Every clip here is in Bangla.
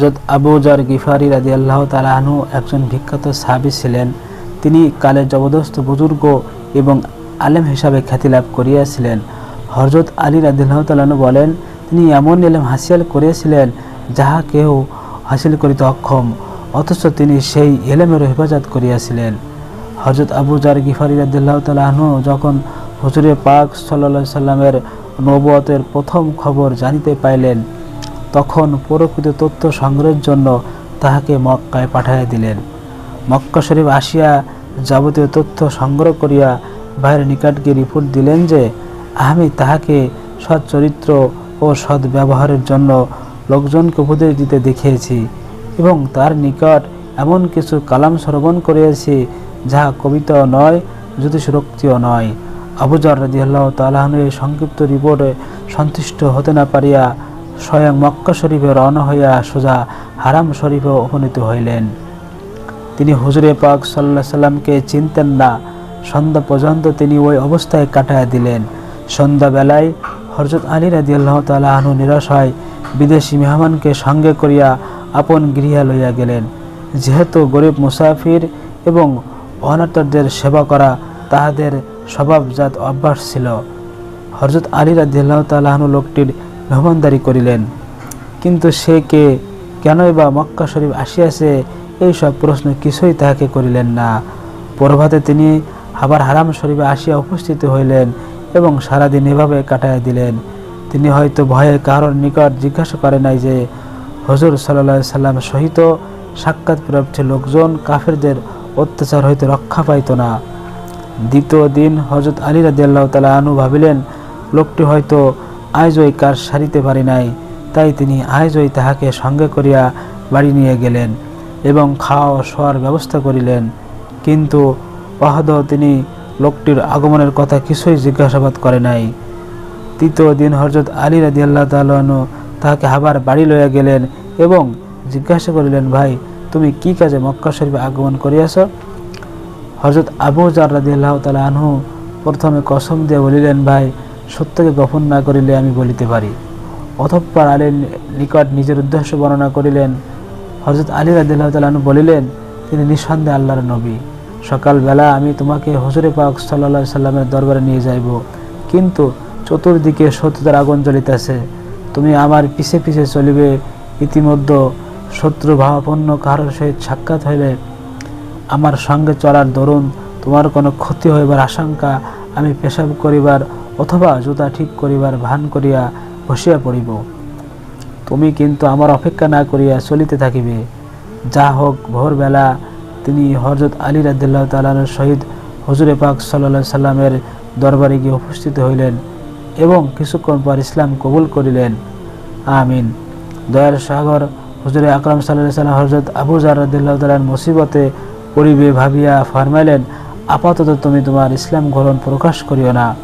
হজরত আবু জর গিফারি রাজি আল্লাহ তালাহনু একজন বিখ্যাত সাহাবি ছিলেন। তিনি কালে জবরদস্ত বুজুর্গ এবং আলেম হিসাবে খ্যাতি লাভ করিয়াছিলেন। হজরত আলী রাদিল্লাহ তালাহনু বলেন, তিনি এমন এলেম হাসিয়াল করিয়াছিলেন যাহা কেউ হাসিল করিতে অক্ষম, অথচ তিনি সেই এলেমের হেফাজত করিয়াছিলেন। হজরত আবু জার গিফারি রাদিল্লাহ তালাহনু যখন হুজুরে পাক সাল্লা সাল্লামের নবতের প্রথম খবর জানিতে পাইলেন তখন প্রকৃত তথ্য সংগ্রহের জন্য তাহাকে মক্কায় পাঠাইয়া দিলেন। মক্কা শরীফ আসিয়া যাবতীয় তথ্য সংগ্রহ করিয়া ভাইয়ের নিকটকে রিপোর্ট দিলেন যে, আমি তাহাকে সৎ চরিত্র ও সৎ ব্যবহারের জন্য লোকজনকে উপদেশ দিতে দেখিয়েছি এবং তার নিকট এমন কিছু কালাম শ্রবণ করিয়াছি যাহা কবিতাও নয় জ্যোতিষরক্তিও নয়। আবুজার রাজিয়াল্লাহ তালাহনু এই সংক্ষিপ্ত রিপোর্টে সন্তুষ্ট হতে না পারিয়া স্বয়ং মক্কা শরীফে রওনা হইয়া সোজা হারাম শরীফে উপনীত হইলেন। তিনি হুজুরে পাক সাল্লাহ সাল্লামকে চিনতেন না। সন্ধ্যা পর্যন্ত তিনি ওই অবস্থায় কাটাইয়া দিলেন। সন্ধ্যাবেলায় হরজত আলী রাজি আল্লাহ তালাহনু নিরাশ হয়। বিদেশি মেহমানকে সঙ্গে করিয়া আপন গৃহে লইয়া গেলেন। যেহেতু গরিব মুসাফির এবং অনাথদের সেবা করা তাহাদের স্বভাবজাত অভ্যাস ছিল। হরজত আলী রাজিয়াল্লাহ তালাহনু লোকটির মেহমানদারি করিলেন। কিন্তু সে কে? কেনই বা মক্কা শরীফ আসিয়াছে? এই সব প্রশ্ন কিছুই তাহাকে করিলেন না। প্রভাতে তিনি আবার হারাম শরীফে আসিয়া উপস্থিত হইলেন এবং সারাদিন এভাবে কাটাইয়া দিলেন। তিনি হয়তো ভয়ে কারোর নিকট জিজ্ঞাসা করে নাই যে, হজুর সাল্লা সাল্লাম সহিত সাক্ষাৎ প্রাপ্ত লোকজন কাফেরদের অত্যাচার হইতে রক্ষা পাইত না। দ্বিতীয় দিন হজরত আলী রাদিয়াল্লাহ তালা আনু ভাবিলেন, লোকটি হয়তো আজই কার সারিতে পারি নাই, তাই তিনি আজই তাহাকে সঙ্গে করিয়া বাড়ি নিয়ে গেলেন এবং খাওয়া শোয়ার ব্যবস্থা করিলেন। কিন্তু অহদ তিনি লোকটির আগমনের কথা কিছুই জিজ্ঞাসাবাদ করে নাই। তৃতীয় দিন হজরত আলী রাজি আল্লাহ তালু তাহাকে আবার বাড়ি লইয়া গেলেন এবং জিজ্ঞাসা করিলেন, ভাই, তুমি কি কাজে মক্কা শরীফে আগমন করিয়াছ? হজরত আবু জার রাজি আল্লাহ তালা আনহু প্রথমে কসম দিয়ে বলিলেন, ভাই সত্যকে গোপন না করিলে আমি বলিতে পারি। অথপ্পর আলীর নিকট নিজের উদ্দেশ্য বর্ণনা করিলেন। হজরত আলী রাদিল্লাহ তালু বলিলেন, তিনি নিঃসন্দেহে আল্লাহর নবী। সকালবেলা আমি তোমাকে হজরে পাক সাল্লা সাল্লামের দরবারে নিয়ে যাইব। কিন্তু চতুর্দিকে শত্রুতার আগুন জ্বলিতেছে। তুমি আমার পিছে পিছে চলিবে। ইতিমধ্যে শত্রু ভাবাপন্ন কারোর সহিত সাক্ষাৎ হইলে আমার সঙ্গে চলার দরুন তোমার কোনো ক্ষতি হইবার আশঙ্কা আমি পেশাব করিবার অথবা জুতা ঠিক করিবার ভান করিয়া বসিয়া পড়িব। তুমি কিন্তু আমার অপেক্ষা না করিয়া চলিতে থাকিবে। যা হোক, ভোরবেলা তিনি হজরত আলী রাদিল্লাহ তালার শহীদ হজুরে পাক সাল্লা সাল্লামের দরবারে গিয়ে উপস্থিত হইলেন এবং কিছুক্ষণ পর ইসলাম কবুল করিলেন। আমিন। দয়ার সাগর, হুজুরে আকরাম সাল্লাহ সাল্লাম হজরত আবু জার রাদিল্লাহ তালার মুসিবতে পরিবে ভাবিয়া ফরমাইলেন আপাতত তুমি তোমার ইসলাম গ্রহণ প্রকাশ করিও না।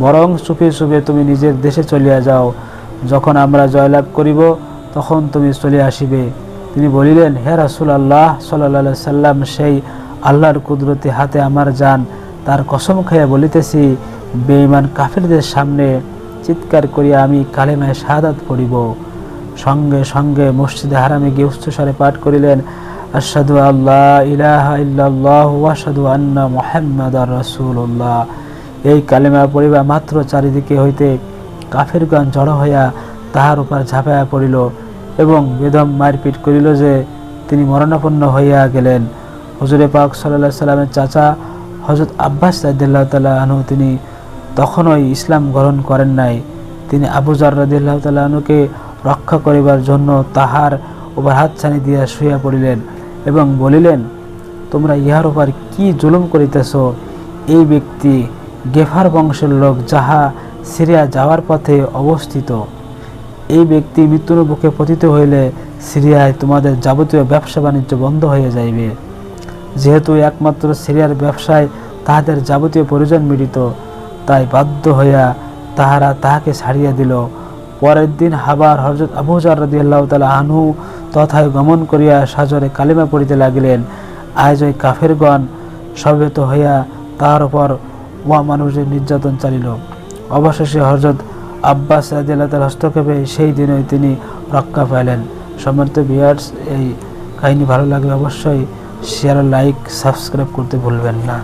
বরং চুপে চুপে তুমি নিজের দেশে চলিয়া যাও। যখন আমরা জয়লাভ করিব, তখন তুমি চলে আসিবে। তিনি বলিলেন, হে রাসুল আল্লাহ সাল্লা সাল্লাম, সেই আল্লাহর কুদরতি হাতে আমার যান। তার কসম খাইয়া বলিতেছি, বেঈমান কাফিরদের সামনে চিৎকার করিয়া আমি কালেমায় শাহাদাত পড়িব। সঙ্গে সঙ্গে মসজিদে হারামে গিয়ে উচ্চস্বরে পাঠ করিলেন আসাদু আল্লাহ ইলাহা ইল্লাল্লাহ ওয়াসাদু আন্না মোহাম্মদ রাসূলুল্লাহ। এই কালেমা পড়িবা মাত্র চারিদিকে হইতে কাফেরগণ জড়ো হইয়া তাহার উপর ঝাঁপাইয়া পড়িল এবং বেদম মারপিট করিল যে তিনি মরণাপন্ন হইয়া গেলেন। হজরে পাক সাল্লাহ সাল্লামের চাচা হজরত আব্বাস রাদিল্লাহ তাল্লাহ তিনি তখনই ইসলাম গ্রহণ করেন নাই। তিনি আবু জার রাদিল্লাহ তাল্লাহ রক্ষা করিবার জন্য তাহার উপর হাত ছানি দিয়া শুইয়া পড়িলেন। এবং বলিলেন, তোমরা ইহার উপর কি জুলুম করিতেছ? এই ব্যক্তি গেফার বংশের লোক যাহা সিরিয়া যাওয়ার পথে অবস্থিত। এই ব্যক্তি মৃত্যুর বুকে পতিত হইলে সিরিয়ায় তোমাদের যাবতীয় ব্যবসা বাণিজ্য বন্ধ হয়ে যাইবে। যেহেতু একমাত্র সিরিয়ার ব্যবসায় তাহাদের যাবতীয় প্রয়োজন মিলিত তাই বাধ্য হইয়া তাহারা তাহাকে ছাড়িয়া দিল। পরের দিন হাবার হজরত আবু জারদি আল্লাহ তালা আনহু তথায় গমন করিয়া সাজরে কালিমা পড়িতে লাগিলেন। আজ ওই কাফেরগণ সমবেত হইয়া তাহার উপর ওয়া মানুষের নির্যাতন চালিল। অবশেষে হজরত আব্বাস রাদিয়াল্লাহু তাআলার হস্তক্ষেপে সেই দিনই তিনি রক্ষা পাইলেন। সম্মানিত ভিউয়ার্স, এই কাহিনী ভালো লাগলে অবশ্যই শেয়ার লাইক সাবস্ক্রাইব করতে ভুলবেন না।